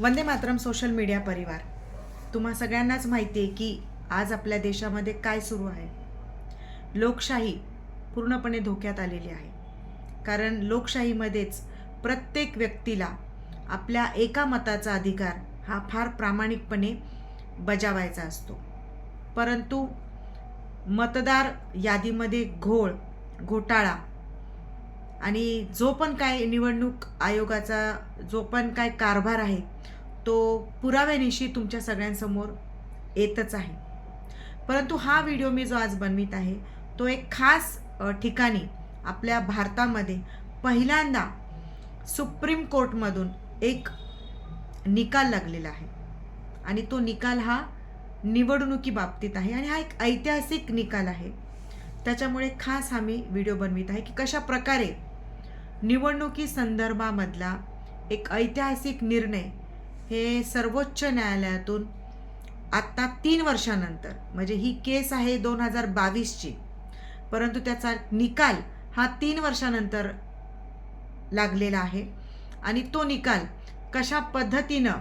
Vande Mataram social media परिवार. तुम्हा सगळ्यांनाच माहिती आहे की आज आपल्या देशामध्ये काय सुरू आहे. लोकशाही पूर्णपणे धोक्यात आलेली आहे. कारण लोकशाहीमध्येच प्रत्येक व्यक्तीला आपल्या एका मताचा अधिकार हा फार प्रामाणिकपणे बजावायचा असतो. परंतु मतदार यादीमध्ये घोळ घोटाळा आणि जो पण काय निवडणूक आयोगाचा जो पण काय कारभार आहे तो पुराव्यानिशी तुमच्या सगळ्यांसमोर येतच आहे. परंतु हा व्हिडिओ मी जो आज बनवित आहे तो एक खास ठिकाणी आपल्या भारतामध्ये पहिल्यांदा सुप्रीम कोर्टमधून एक निकाल लागलेला आहे. आणि तो निकाल हा निवडणुकी बाबतीत आहे आणि हा एक ऐतिहासिक निकाल आहे. त्याच्यामुळे खास हा मी व्हिडिओ बनवित आहे की कशा प्रकारे निवडणुकी संदर्भामधला एक ऐतिहासिक निर्णय हे सर्वोच्च न्यायालयातून आत्ता तीन वर्षानंतर म्हणजे ही केस आहे दोन हजार बावीसची परंतु त्याचा निकाल हा तीन वर्षानंतर लागलेला आहे. आणि तो निकाल कशा पद्धतीनं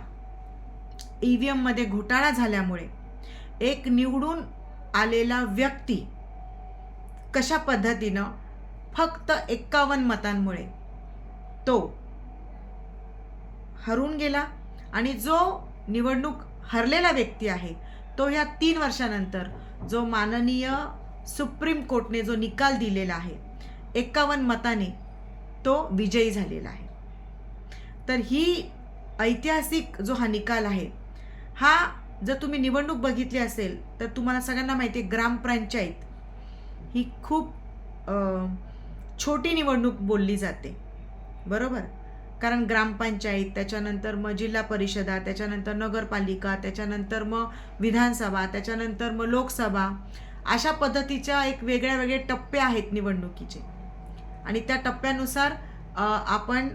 ई व्ही एममध्ये घोटाळा झाल्यामुळे एक निवडून आलेला व्यक्ती कशा पद्धतीनं फक्त एक्कावन्न मतांमुळे तो हरून गेला आणि जो निवडणूक हरलेला व्यक्ती आहे तो ह्या तीन वर्षानंतर जो माननीय सुप्रीम कोर्टने जो निकाल दिलेला आहे एक्कावन्न मताने तो विजयी झालेला आहे. तर ही ऐतिहासिक जो हा निकाल आहे हा जर तुम्ही निवडणूक बघितली असेल तर तुम्हाला सगळ्यांना माहिती आहे ग्रामपंचायत ही खूप छोटी निवडणूक बोलली जाते. बरोबर? कारण ग्रामपंचायत त्याच्यानंतर मग जिल्हा परिषदा त्याच्यानंतर नगरपालिका त्याच्यानंतर मग विधानसभा त्याच्यानंतर मग लोकसभा अशा पद्धतीच्या एक वेगळ्या वेगळे टप्पे आहेत निवडणुकीचे. आणि त्या टप्प्यानुसार आपण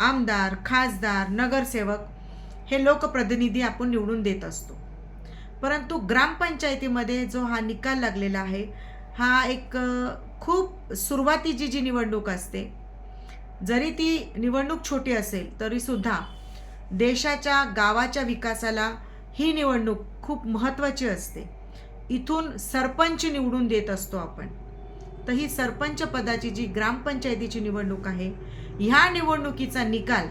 आमदार खासदार नगरसेवक हे लोकप्रतिनिधी आपण निवडून देत असतो. परंतु ग्रामपंचायतीमध्ये जो हा निकाल लागलेला आहे हा एक खूप सुरुवातीची जी निवडणूक असते जरी ती निवडणूक छोटी असेल तरीसुद्धा देशाच्या गावाच्या विकासाला ही निवडणूक खूप महत्त्वाची असते. इथून सरपंच निवडून देत असतो आपण. तर ही सरपंच पदाची जी ग्रामपंचायतीची निवडणूक आहे ह्या निवडणुकीचा निकाल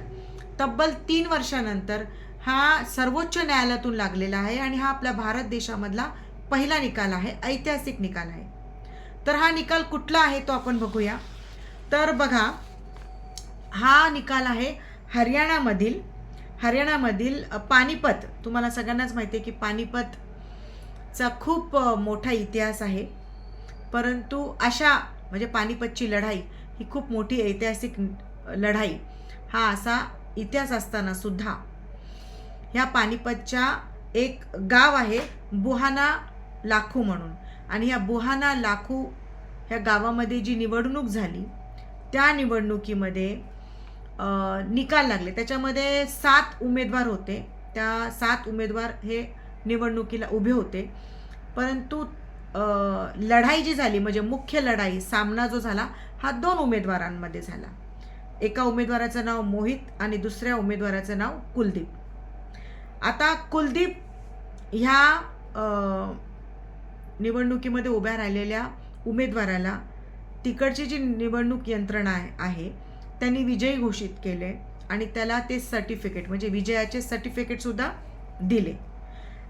तब्बल तीन वर्षानंतर हा सर्वोच्च न्यायालयातून लागलेला आहे आणि हा आपल्या भारत देशामधला पहिला निकाल आहे ऐतिहासिक निकाल आहे. तर हा निकाल कुठला आहे तो आपण बघूया. तर बघा हा निकाल आहे हरियाणामधील हरियाणामधील पानिपत. तुम्हाला सगळ्यांनाच माहिती आहे की पानिपतचा खूप मोठा इतिहास आहे. परंतु अशा म्हणजे पानिपतची लढाई ही खूप मोठी ऐतिहासिक लढाई. हा असा इतिहास असताना सुद्धा ह्या पानिपतच्या एक गाव आहे बुहाना लाखू म्हणून. आणि ह्या बुहाना लाखू ह्या गावामध्ये जी निवडणूक झाली त्या निवडणुकीमध्ये निकाल लागले. त्याच्यामध्ये सात उमेदवार होते. त्या सात उमेदवार हे निवडणुकीला उभे होते. परंतु लढाई जी झाली म्हणजे मुख्य लढाई सामना जो झाला हा दोन उमेदवारांमध्ये झाला. एका उमेदवाराचं नाव मोहित आणि दुसऱ्या उमेदवाराचं नाव कुलदीप. आता कुलदीप ह्या निवडणुकीमध्ये उभ्या राहिलेल्या उमेदवाराला तिकडची जी निवडणूक यंत्रणा आहे- आहे त्यांनी विजयी घोषित केले आणि त्याला ते सर्टिफिकेट म्हणजे विजयाचे सर्टिफिकेटसुद्धा दिले.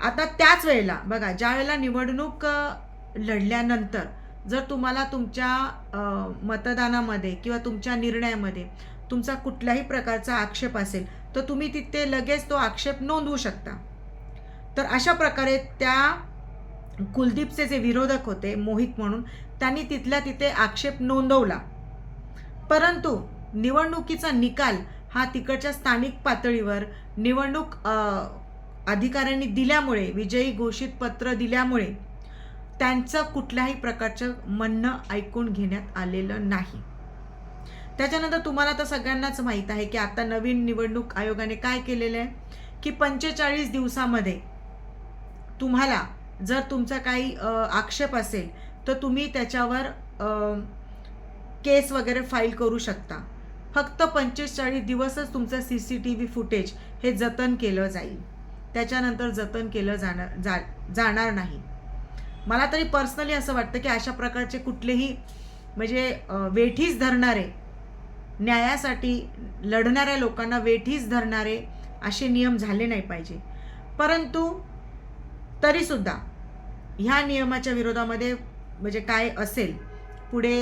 आता त्याच वेळेला बघा ज्या वेळेला निवडणूक लढल्यानंतर जर तुम्हाला तुमच्या मतदानामध्ये किंवा तुमच्या निर्णयामध्ये तुमचा कुठल्याही प्रकारचा आक्षेप असेल तर तुम्ही तिथे लगेच तो आक्षेप नोंदवू शकता. तर अशा प्रकारे त्या कुलदीपचे जे विरोधक होते मोहित म्हणून त्यांनी तिथल्या तिथे आक्षेप नोंदवला. परंतु निवडणुकीचा निकाल हा तिकडच्या स्थानिक पातळीवर निवडणूक अधिकाऱ्यांनी दिल्यामुळे विजयी घोषित पत्र दिल्यामुळे त्यांचं कुठल्याही प्रकारचं म्हणणं ऐकून घेण्यात आलेलं नाही. त्याच्यानंतर तुम्हाला तर सगळ्यांनाच माहीत आहे की आता नवीन निवडणूक आयोगाने काय केलेलं आहे? की पंचेचाळीस दिवसामध्ये तुम्हाला जर तुमचा काही आक्षेप असेल तर तुम्ही त्याच्यावर केस वगैरे फाईल करू शकता. फक्त पंचेचाळीस दिवसच तुमचं C C T V footage हे जतन केलं जाईल. त्याच्यानंतर जतन केलं जाणार जा जाणार नाही. मला तरी पर्सनली असं वाटतं की अशा प्रकारचे कुठलेही म्हणजे वेठीस धरणारे न्यायासाठी लढणाऱ्या लोकांना वेठीस धरणारे असे नियम झाले नाही पाहिजे. परंतु तरीसुद्धा ह्या नियमाच्या विरोधामध्ये म्हणजे काय असेल पुढे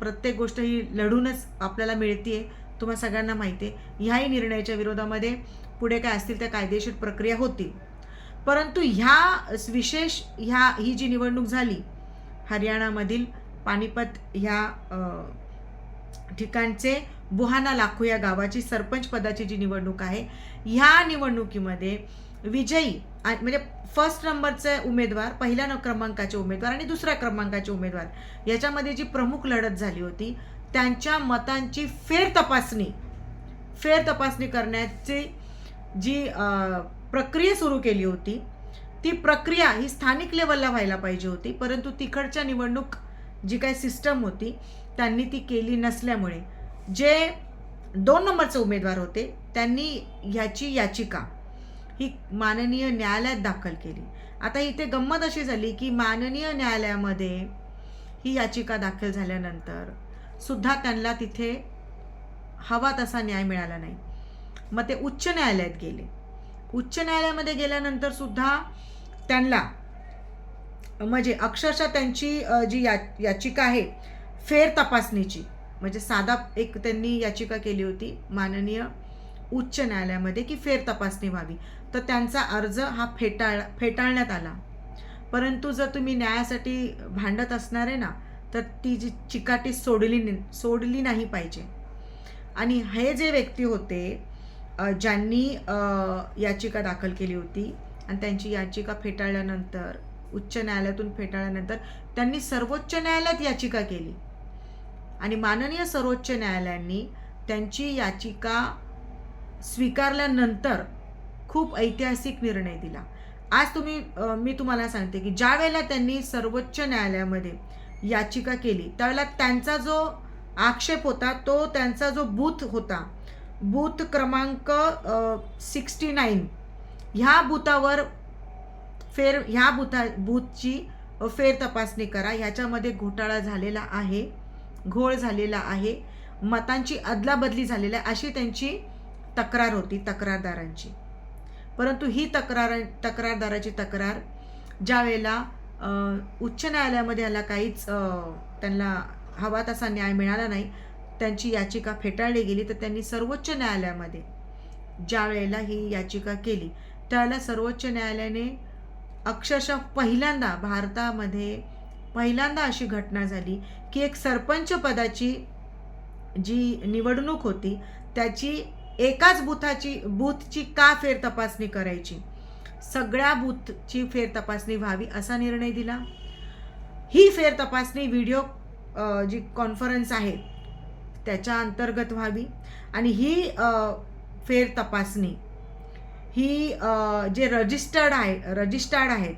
प्रत्येक गोष्ट ही लढूनच आपल्याला मिळते तुम्हाला सगळ्यांना माहिती आहे ह्याही निर्णयाच्या विरोधामध्ये पुढे काय असतील त्या कायदेशीर प्रक्रिया होतील. परंतु ह्या विशेष ह्या ही जी निवडणूक झाली हरियाणामधील पानिपत ह्या ठिकाणचे बुहाना लाखू या गावाची सरपंच पदाची जी निवडणूक आहे ह्या निवडणुकीमध्ये विजयी म्हणजे फर्स्ट नंबरचे उमेदवार पहिल्या क्रमांकाचे उमेदवार आणि दुसऱ्या क्रमांकाचे उमेदवार. याच्यामध्ये जी प्रमुख लढत झाली होती त्यांच्या मतांची फेर तपासणी फेर तपासणी करण्याची जी प्रक्रिया सुरू केली होती ती प्रक्रिया ही स्थानिक लेवलला व्हायला पाहिजे होती परंतु तिकडच्या निवडणूक जी काही सिस्टम होती त्यांनी ती केली नसल्यामुळे. जे दोन नंबरचे उमेदवार होते त्यांनी ह्याची याचिका ही माननीय न्यायालयात दाखल केली. आता इथे गंमत अशी झाली की माननीय न्यायालयामध्ये ही याचिका दाखल झाल्यानंतर सुद्धा त्यांना तिथे हवा तसा न्याय मिळाला नाही. मग ते उच्च न्यायालयात गेले. उच्च न्यायालयामध्ये गेल्यानंतर सुद्धा त्यांना म्हणजे अक्षरशः त्यांची जी या याचिका आहे फेर तपासणीची म्हणजे साधा एक त्यांनी याचिका केली होती माननीय उच्च न्यायालयामध्ये की फेर तपासणी व्हावी. तर त्यांचा अर्ज हा फेटाळ फेटाळण्यात आला. परंतु जर तुम्ही न्यायासाठी भांडत असणार आहे ना तर ती जी चिकाटी सोडली सोडली नाही पाहिजे. आणि हे जे व्यक्ती होते ज्यांनी याचिका दाखल केली होती आणि त्यांची याचिका फेटाळल्यानंतर उच्च न्यायालयातून फेटाळल्यानंतर त्यांनी सर्वोच्च न्यायालयात याचिका केली. आणि माननीय सर्वोच्च न्यायालयांनी त्यांची याचिका स्वीकारल्यानंतर खूप ऐतिहासिक निर्णय दिला. आज तुम्ही मी तुम्हाला सांगते की ज्या वेळेला त्यांनी सर्वोच्च न्यायालयामध्ये याचिका केली त्यावेळेला त्यांचा जो आक्षेप होता तो त्यांचा जो बूथ होता बूथ क्रमांक सिक्स्टी नाईन ह्या बूथावर फेर ह्या बुथा बूथची फेर तपासणी करा. ह्याच्यामध्ये घोटाळा झालेला आहे घोळ झालेला आहे मतांची अदलाबदली झालेली आहे अशी त्यांची तक्रार होती तक्रारदारांची. परंतु ही तक्रार तक्रारदाराची तक्रार ज्या वेळेला उच्च न्यायालयामध्ये याला काहीच त्यांना हवा तसा न्याय मिळाला नाही त्यांची याचिका फेटाळली गेली तर त्यांनी सर्वोच्च न्यायालयामध्ये ज्या वेळेला ही याचिका केली त्यावेळेला सर्वोच्च न्यायालयाने अक्षरशः पहिल्यांदा भारतामध्ये पहिल्यांदा अशी घटना झाली की एक सरपंच पदाची जी निवडणूक होती त्याची एकाच बुथाची बूथची का फेर तपासणी करायची? सगळ्या बूथची फेर तपासणी व्हावी असा निर्णय दिला. ही फेर तपासणी व्हिडिओ जी कॉन्फरन्स आहे त्याच्या अंतर्गत व्हावी. आणि ही फेर तपासणी ही जे रजिस्टर्ड आहे रजिस्टर्ड आहेत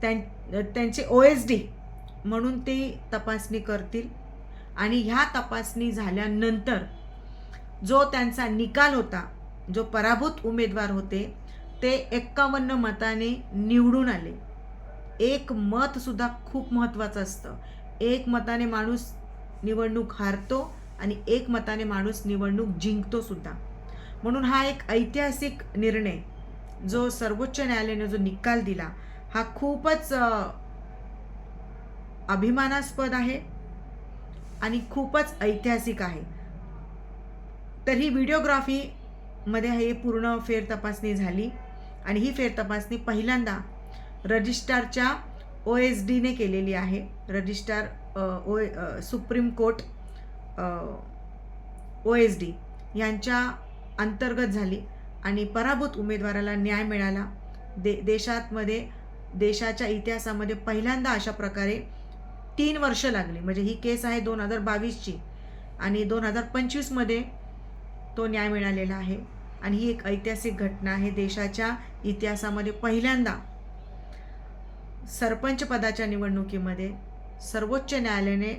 त्यां त्यांचे ओ एस डी म्हणून ते तपासणी करतील. आणि ह्या तपासणी झाल्यानंतर जो त्यांचा निकाल होता जो पराभूत उमेदवार होते ते एक्कावन्न मताने निवडून आले. एक मतसुद्धा खूप महत्त्वाचं असतं. एक मताने माणूस निवडणूक हारतो आणि एक मताने माणूस निवडणूक जिंकतो सुद्धा. म्हणून हा एक ऐतिहासिक निर्णय जो सर्वोच्च न्यायालयाने जो निकाल दिला हा खूपच अभिमानास्पद आहे आणि खूपच ऐतिहासिक आहे. तर ही व्हिडिओग्राफीमध्ये हे पूर्ण फेर तपासणी झाली. आणि ही फेर तपासणी पहिल्यांदा रजिस्ट्रारच्या ओ एस डीने केलेली आहे. Registrar of supreme court O S D यांच्या अंतर्गत झाली. आणि पराभूत उमेदवाराला न्याय मिळाला. दे देशातमध्ये देशाच्या इतिहासामध्ये पहिल्यांदा अशा प्रकारे तीन वर्ष लागली. म्हणजे ही केस आहे दोन हजार बावीसची. आणि दोन हजार पंचवीसमध्ये तो न्याय मिळालेला आहे. आणि ही एक ऐतिहासिक घटना आहे. देशाच्या इतिहासामध्ये पहिल्यांदा सरपंच पदाच्या निवडणुकीमध्ये सर्वोच्च न्यायालयाने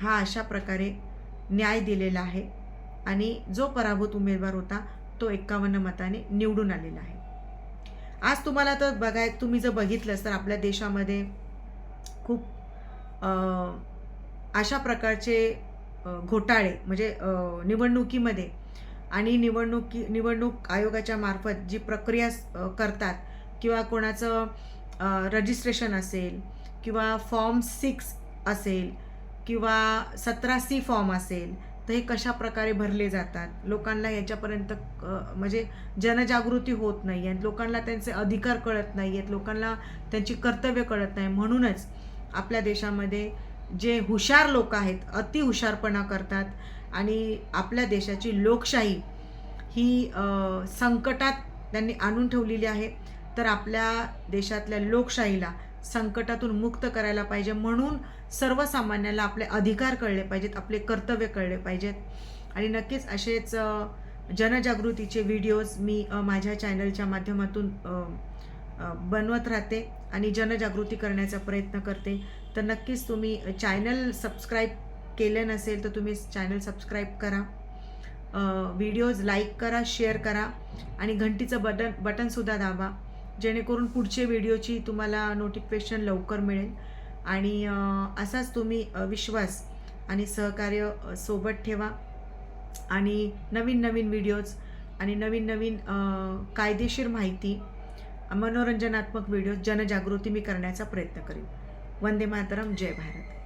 हा अशा प्रकारे न्याय दिलेला आहे. आणि जो पराभूत उमेदवार होता तो एक्कावन्न मताने निवडून आलेला आहे. आज तुम्हाला तर बघाय तुम्ही जर बघितलंस तर आपल्या देशामध्ये खूप अशा प्रकारचे घोटाळे म्हणजे निवडणुकीमध्ये आणि निवडणुकी निवडणूक आयोगाच्या मार्फत जी प्रक्रिया करतात किंवा कोणाचं रजिस्ट्रेशन असेल किंवा फॉर्म सिक्स असेल किंवा सतरा सी फॉर्म असेल तर हे कशा प्रकारे भरले जातात? लोकांना याच्यापर्यंत म्हणजे जनजागृती होत नाही आहे लोकांना त्यांचे अधिकार कळत नाही आहेत. लोकांना त्यांची कर्तव्य कळत नाही. म्हणूनच आपल्या देशामध्ये जे हुशार लोक आहेत अति हुशारपणा करतात आणि आपल्या देशाची लोकशाही ही संकटात त्यांनी आणून ठेवलेली आहे तर आपल्या देशातल्या लोकशाहीला संकटातून मुक्त करायला पाहिजे म्हणून सर्वसामान्याला आपले अधिकार कळले पाहिजेत आपले कर्तव्य कळले पाहिजेत. आणि नक्कीच असेच जनजागृतीचे व्हिडिओज मी माझ्या चॅनलच्या माध्यमातून बनवत राहते आणि जनजागृती करण्याचा प्रयत्न करते. तर नक्कीच तुम्ही चॅनल सबस्क्राईब केलं नसेल तर तुम्ही चॅनल सबस्क्राईब करा. व्हिडिओज लाईक करा शेअर करा आणि घंटीचं बटन बटनसुद्धा दाबा. जेणेकरून पुढचे व्हिडिओची तुम्हाला नोटिफिकेशन लवकर मिळेल. आणि असाच तुम्ही विश्वास आणि सहकार्य सोबत ठेवा. आणि नवीन नवीन व्हिडिओज आणि नवीन नवीन कायदेशीर माहिती मनोरंजनात्मक व्हिडिओ जनजागृती मी करण्याचा प्रयत्न करेन. वंदे मातरम जय भारत.